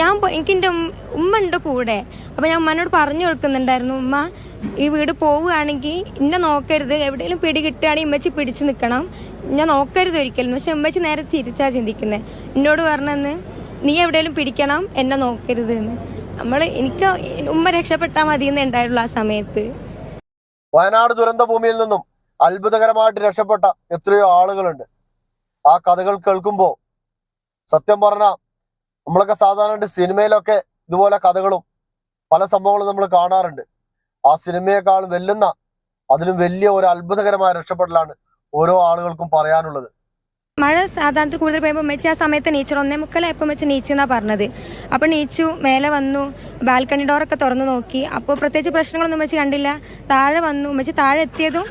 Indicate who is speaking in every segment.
Speaker 1: ഞാൻ എനിക്ക് എന്റെ ഉമ്മ ഉണ്ട് കൂടെ. അപ്പോൾ ഞാൻ ഉമ്മനോട് പറഞ്ഞു കൊടുക്കുന്നുണ്ടായിരുന്നു ഉമ്മ ഈ വീട് പോവുകയാണെങ്കിൽ എന്നെ നോക്കരുത്. എവിടെയെങ്കിലും പിടി കിട്ടുകയാണെങ്കിൽ ഉമ്മച്ചി പിടിച്ച് നിൽക്കണം. ഞാൻ നോക്കരുത് ഒരിക്കലും. പക്ഷെ ഉമ്മച്ചി നേരെ തിരിച്ചാ ചിന്തിക്കുന്നത് എന്നോട് പറഞ്ഞെന്ന് നീ എവിടെയെങ്കിലും പിടിക്കണം എന്നെ നോക്കരുത് എന്ന്. നമ്മൾ എനിക്ക് ഉമ്മ രക്ഷപ്പെട്ടാൽ മതി എന്നേ ആ സമയത്ത്.
Speaker 2: വയനാട് ദുരന്ത ഭൂമിയിൽ നിന്നും അത്ഭുതകരമായിട്ട് രക്ഷപ്പെട്ട എത്രയോ ആളുകളുണ്ട്. ആ കഥകൾ കേൾക്കുമ്പോ സത്യം പറഞ്ഞ നമ്മളൊക്കെ സാധാരണ സിനിമയിലൊക്കെ ഇതുപോലെ കഥകളും പല സംഭവങ്ങളും നമ്മൾ കാണാറുണ്ട്. ആ സിനിമയെക്കാൾ വെല്ലുന്ന അതിലും വലിയ ഒരു അത്ഭുതകരമായ രക്ഷപ്പെടലാണ് ഓരോ ആളുകൾക്കും പറയാനുള്ളത്.
Speaker 1: മഴ സാധാരണ കൂടുതൽ പോയപ്പോൾ മെച്ച ആ സമയത്ത് നീച്ചർ ഒന്നേ മുക്കലായപ്പോൾ വെച്ച് നീച്ചെന്നാ പറഞ്ഞത്. അപ്പോൾ നീച്ചു മേലെ വന്നു ബാൽക്കണി ഡോറൊക്കെ തുറന്നു നോക്കി. അപ്പോൾ പ്രത്യേകിച്ച് പ്രശ്നങ്ങളൊന്നും വെച്ച് കണ്ടില്ല. താഴെ വന്നു ഉമ്മച്ചി താഴെ എത്തിയതും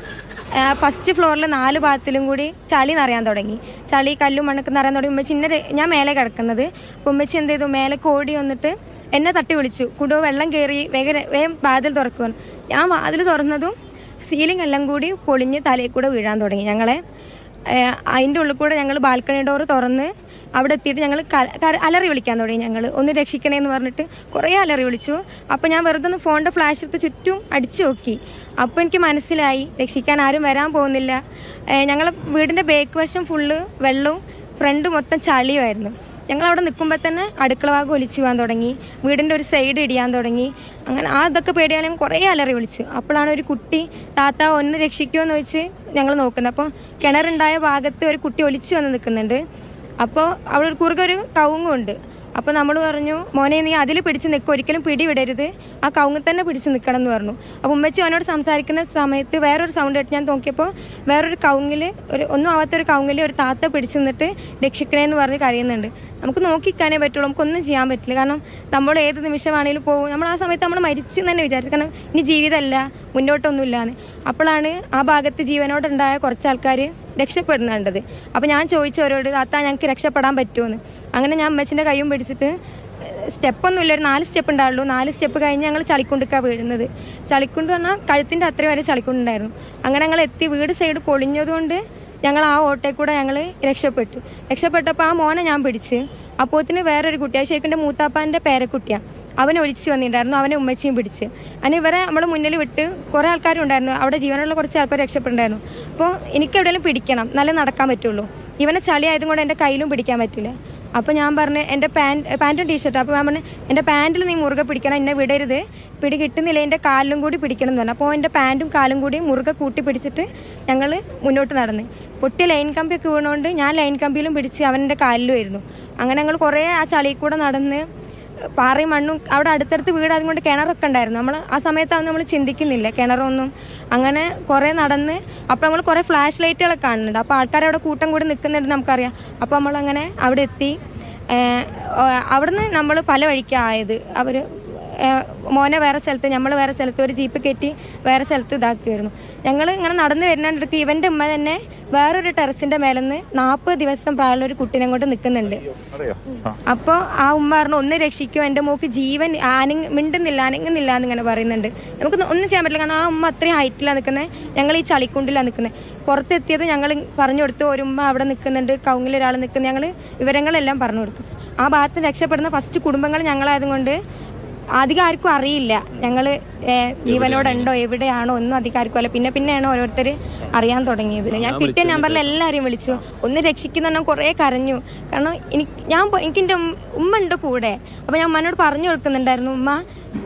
Speaker 1: ഫസ്റ്റ് ഫ്ലോറിൽ നാല് ഭാഗത്തിലും കൂടി ചളി നിറയാൻ തുടങ്ങി. ചളി കല്ലും മണ്ണൊക്കെ നിറയാൻ തുടങ്ങി. ഉമ്മച്ചി ഇന്നെ ഞാൻ മേലെ കിടക്കുന്നത്. ഉമ്മച്ചി എന്ത് ചെയ്തു? മേലെ കോടി വന്നിട്ട് എന്നെ തട്ടി വിളിച്ചു. കുടോ വെള്ളം കയറി വേഗം വേഗം വാതിൽ തുറക്കുവാൻ ഞാൻ വാതിൽ തുറന്നതും സീലിംഗ് എല്ലാം കൂടി പൊളിഞ്ഞ് തലയിൽ കൂടെ വീഴാൻ തുടങ്ങി ഞങ്ങളെ. അതിന്റെ ഉള്ളിൽ കൂടെ ഞങ്ങൾ ബാൽക്കണി ഡോറ് തുറന്ന് അവിടെ എത്തിയിട്ട് ഞങ്ങൾ അലറി വിളിക്കാൻ തുടങ്ങി ഞങ്ങൾ ഒന്ന് രക്ഷിക്കണേന്ന് പറഞ്ഞിട്ട് കുറേ അലറി വിളിച്ചു. അപ്പോൾ ഞാൻ വെറുതെ ഒന്ന് ഫോണിന്റെ ഫ്ലാഷ് എടുത്ത് ചുറ്റും അടിച്ചു നോക്കി. അപ്പോൾ എനിക്ക് മനസ്സിലായി രക്ഷിക്കാൻ ആരും വരാൻ പോകുന്നില്ല. ഞങ്ങളെ വീടിന്റെ ബേക്ക് വശം ഫുള്ള് വെള്ളവും ഫ്രണ്ട് മൊത്തം ചളിയുമായിരുന്നു ഞങ്ങൾ അവിടെ നിൽക്കുമ്പോൾ തന്നെ അടുക്കള ഭാഗം ഒലിച്ചു പോകാൻ തുടങ്ങി. വീടിന്റെ ഒരു സൈഡ് ഇടിയാൻ തുടങ്ങി. അങ്ങനെ ആ ഇതൊക്കെ പേടിയാലും കുറേ അലറി വിളിച്ചു. അപ്പോഴാണ് ഒരു കുട്ടി താത്ത ഒന്ന് രക്ഷിക്കുമോ എന്ന് വെച്ച് ഞങ്ങൾ നോക്കുന്നത്. അപ്പോൾ കിണറുണ്ടായ ഭാഗത്ത് ഒരു കുട്ടി ഒലിച്ചു വന്ന് നിൽക്കുന്നുണ്ട് അപ്പോൾ അവിടെ ഒരു കുറുകെ ഒരു കവുങ്ങുണ്ട് അപ്പോൾ നമ്മൾ പറഞ്ഞു മോനെ നീ അതിൽ പിടിച്ച് നിൽക്കും ഒരിക്കലും പിടിവിടരുത്. ആ കവുങ്ങിൽ തന്നെ പിടിച്ച് നിൽക്കണം എന്ന് പറഞ്ഞു. അപ്പോൾ ഉമ്മച്ചി അവനോട് സംസാരിക്കുന്ന സമയത്ത് വേറൊരു സൗണ്ട് കേട്ട് ഞാൻ നോക്കിയപ്പോൾ വേറൊരു കവുങ്ങിൽ ഒരു ഒന്നും ആവാത്ത ഒരു കവുങ്ങിൽ ഒരു താത്ത പിടിച്ച് നിന്നിട്ട് രക്ഷിക്കണേന്ന് പറഞ്ഞ് കരയുന്നുണ്ട്. നമുക്ക് നോക്കിക്കാനേ പറ്റുള്ളൂ നമുക്കൊന്നും ചെയ്യാൻ പറ്റില്ല. കാരണം നമ്മൾ ഏത് നിമിഷമാണെങ്കിലും പോകും. നമ്മൾ ആ സമയത്ത് നമ്മൾ മരിച്ചു തന്നെ വിചാരിച്ചു. കാരണം ഇനി ജീവിതമല്ല മുന്നോട്ടൊന്നുമില്ലാന്ന്. അപ്പോഴാണ് ആ ഭാഗത്ത് ജീവനോടുണ്ടായ കുറച്ച് ആൾക്കാർ രക്ഷപ്പെടുന്നുണ്ടത്. അപ്പോൾ ഞാൻ ചോദിച്ചവരോട് താത്ത ഞങ്ങൾക്ക് രക്ഷപ്പെടാൻ പറ്റുമെന്ന് അങ്ങനെ ഞാൻ അമ്മച്ചിന്റെ കൈയും പിടിച്ചിട്ട് സ്റ്റെപ്പൊന്നും ഇല്ല ഒരു നാല് സ്റ്റെപ്പ് ഉണ്ടാവുള്ളൂ. നാല് സ്റ്റെപ്പ് കഴിഞ്ഞ് ഞങ്ങൾ ചളിക്കുണ്ടൊക്കെ വീഴുന്നത്. ചളിക്കുണ്ട് പറഞ്ഞാൽ കഴുത്തിന്റെ അത്ര വരെ ചളിക്കുണ്ടുണ്ടായിരുന്നു. അങ്ങനെ ഞങ്ങൾ എത്തി വീട് സൈഡ് പൊളിഞ്ഞതുകൊണ്ട് ഞങ്ങൾ ആ ഓട്ടയിൽ കൂടെ ഞങ്ങൾ രക്ഷപ്പെട്ടു. രക്ഷപ്പെട്ടപ്പോൾ ആ മോനെ ഞാൻ പിടിച്ച് അപ്പോത്തിന് വേറൊരു കുട്ടിയാണ് ശരിക്കും എന്റെ മൂത്താപ്പാന്റെ പേരക്കുട്ടിയാണ് അവൻ ഒലിച്ച് വന്നിട്ടുണ്ടായിരുന്നു അവനെ ഉമ്മച്ചിയും പിടിച്ച്. അങ്ങനെ ഇവരെ നമ്മൾ മുന്നിൽ വിട്ട് കുറേ ആൾക്കാരുണ്ടായിരുന്നു അവിടെ ജീവനുള്ള കുറച്ച് ആൾക്കാർ രക്ഷപ്പെട്ടുണ്ടായിരുന്നു അപ്പോൾ എനിക്ക് എവിടെയെങ്കിലും പിടിക്കണം നല്ല നടക്കാൻ പറ്റുള്ളൂ. ഇവനെ ചളി ആയതും കൊണ്ട് എന്റെ കയ്യിലും പിടിക്കാൻ പറ്റില്ല. അപ്പോൾ ഞാൻ പറഞ്ഞു എന്റെ പാന്റ് പാന്റും ടീഷർട്ട് അപ്പോൾ ഞാൻ പറഞ്ഞു എന്റെ പാന്റിൽ നീ മുറുകെ പിടിക്കണം എന്നെ വിടരുത്. പിടി കിട്ടുന്നില്ല എന്റെ കാലിലും കൂടി പിടിക്കണം എന്ന് പറഞ്ഞു. അപ്പോൾ എന്റെ പാന്റും കാലും കൂടി മുറുകെ കൂട്ടി പിടിച്ചിട്ട് ഞങ്ങൾ മുന്നോട്ട് നടന്ന്. പൊട്ടി ലൈൻ കമ്പിയൊക്കെ വീണുകൊണ്ട് ഞാൻ ലൈൻ കമ്പിയിലും പിടിച്ച് അവന്റെ കാലിലും ആയിരുന്നു. അങ്ങനെ ഞങ്ങൾ കുറേ ആ ചളിയിൽ കൂടെ നടന്ന് പാറയും മണ്ണും അവിടെ അടുത്തടുത്ത് വീട് അതുകൊണ്ട് കിണറൊക്കെ ഉണ്ടായിരുന്നു. നമ്മൾ ആ സമയത്താണ് നമ്മൾ ചിന്തിക്കുന്നില്ല. കിണറൊന്നും അങ്ങനെ കുറേ നടന്ന് അപ്പോൾ നമ്മൾ കുറേ ഫ്ലാഷ് ലൈറ്റുകളൊക്കെ കാണുന്നുണ്ട്. അപ്പോൾ ആൾക്കാർ അവിടെ കൂട്ടം കൂടി നിൽക്കുന്നുണ്ട് നമുക്കറിയാം. അപ്പോൾ നമ്മളങ്ങനെ അവിടെ എത്തി. അവിടുന്ന് നമ്മൾ പല വഴിക്കായത് അവർ മോനെ വേറെ സ്ഥലത്ത് നമ്മൾ വേറെ സ്ഥലത്ത് ഒരു ജീപ്പ് കയറ്റി വേറെ സ്ഥലത്ത് ഇതാക്കുമായിരുന്നു ഞങ്ങൾ ഇങ്ങനെ നടന്നു വരുന്നിടത്ത് ഇവന്റെ ഉമ്മ തന്നെ വേറൊരു ടെറസിന്റെ മേലെന്ന് നാൽപ്പത് ദിവസം പ്രായമുള്ള ഒരു കുട്ടീനെ കൊണ്ട് നിൽക്കുന്നുണ്ട്. അപ്പോൾ ആ. ഉമ്മ പറഞ്ഞു ഒന്ന് രക്ഷിക്കും എന്റെ മോക്ക് ജീവൻ ആനി മിണ്ടുന്നില്ല അനങ്ങുന്നില്ല എന്നിങ്ങനെ പറയുന്നുണ്ട്. നമുക്ക് ഒന്നും ചെയ്യാൻ പറ്റില്ല കാരണം ആ ഉമ്മ അത്രയും ഹൈറ്റിലാണ് നിൽക്കുന്നത് ഞങ്ങൾ ഈ ചളിക്കുണ്ടിലാണ് നിൽക്കുന്നത് പുറത്തെത്തിയത് ഞങ്ങൾ പറഞ്ഞു കൊടുത്തു ഒരു ഉമ്മ അവിടെ നിൽക്കുന്നുണ്ട് കൗങ്ങിൽ ഒരാൾ നിൽക്കുന്നത് ഞങ്ങൾ വിവരങ്ങളെല്ലാം പറഞ്ഞു കൊടുത്തു. ആ ഭാഗത്ത് രക്ഷപ്പെടുന്ന ഫസ്റ്റ് കുടുംബങ്ങൾ ഞങ്ങളായതുകൊണ്ട് അധികം ആർക്കും അറിയില്ല. ഞങ്ങൾ ജീവനോടുണ്ടോ എവിടെയാണോ ഒന്നും അധികം ആർക്കും അല്ല പിന്നെ പിന്നെയാണ് ഓരോരുത്തർ അറിയാൻ തുടങ്ങിയത്. ഞാൻ കിട്ടിയ നമ്പറിൽ എല്ലാവരെയും വിളിച്ചു. ഒന്ന് രക്ഷിക്കുന്നുണ്ടെങ്കിൽ കുറേ കരഞ്ഞു. കാരണം എനിക്ക് ഞാൻ എനിക്ക് എന്റെ ഉമ്മ ഉണ്ട് കൂടെ. അപ്പോൾ ഞാൻ ഉമ്മനോട് പറഞ്ഞു കൊടുക്കുന്നുണ്ടായിരുന്നു ഉമ്മ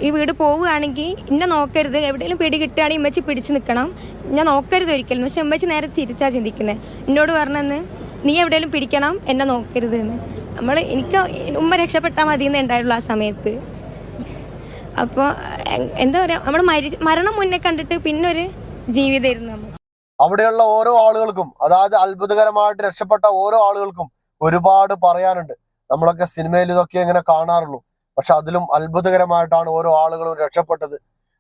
Speaker 1: ഈ വീട് പോവുകയാണെങ്കിൽ ഇന്നെ നോക്കരുത്. എവിടെയെങ്കിലും പിടി കിട്ടുകയാണെങ്കിൽ ഉമ്മച്ചി പിടിച്ച് നിൽക്കണം. ഞാൻ നോക്കരുത് ഒരിക്കലും. പക്ഷെ ഉമ്മച്ചി നേരെ തിരിച്ചാ ചിന്തിക്കുന്നത് എന്നോട് പറഞ്ഞെന്ന് നീ എവിടെയെങ്കിലും പിടിക്കണം എന്നെ നോക്കരുത് എന്ന്. നമ്മൾ എനിക്ക് ഉമ്മ രക്ഷപ്പെട്ടാൽ മതി എന്നേ ഉണ്ടായുള്ളൂ ആ സമയത്ത്. അപ്പോൾ എന്താ പറയുക നമ്മൾ മരണം മുന്നേ കണ്ടിട്ട് പിന്നെ ഒരു ജീവിതമായിരുന്നു നമ്മൾ
Speaker 2: അവിടെയുള്ള ഓരോ ആളുകൾക്കും അതായത് അത്ഭുതകരമായിട്ട് രക്ഷപ്പെട്ട ഓരോ ആളുകൾക്കും ഒരുപാട് പറയാനുണ്ട്. നമ്മളൊക്കെ സിനിമയിൽ ഇതൊക്കെ ഇങ്ങനെ കാണാറുള്ളൂ. പക്ഷെ അതിലും അത്ഭുതകരമായിട്ടാണ് ഓരോ ആളുകളും രക്ഷപ്പെട്ടത്.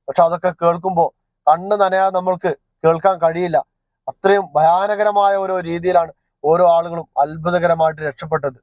Speaker 2: പക്ഷെ അതൊക്കെ കേൾക്കുമ്പോൾ കണ്ണ് നനയാതെ നമ്മൾക്ക് കേൾക്കാൻ കഴിയില്ല. അത്രയും ഭയാനകരമായ ഓരോ രീതിയിലാണ് ഓരോ ആളുകളും അത്ഭുതകരമായിട്ട് രക്ഷപ്പെട്ടത്.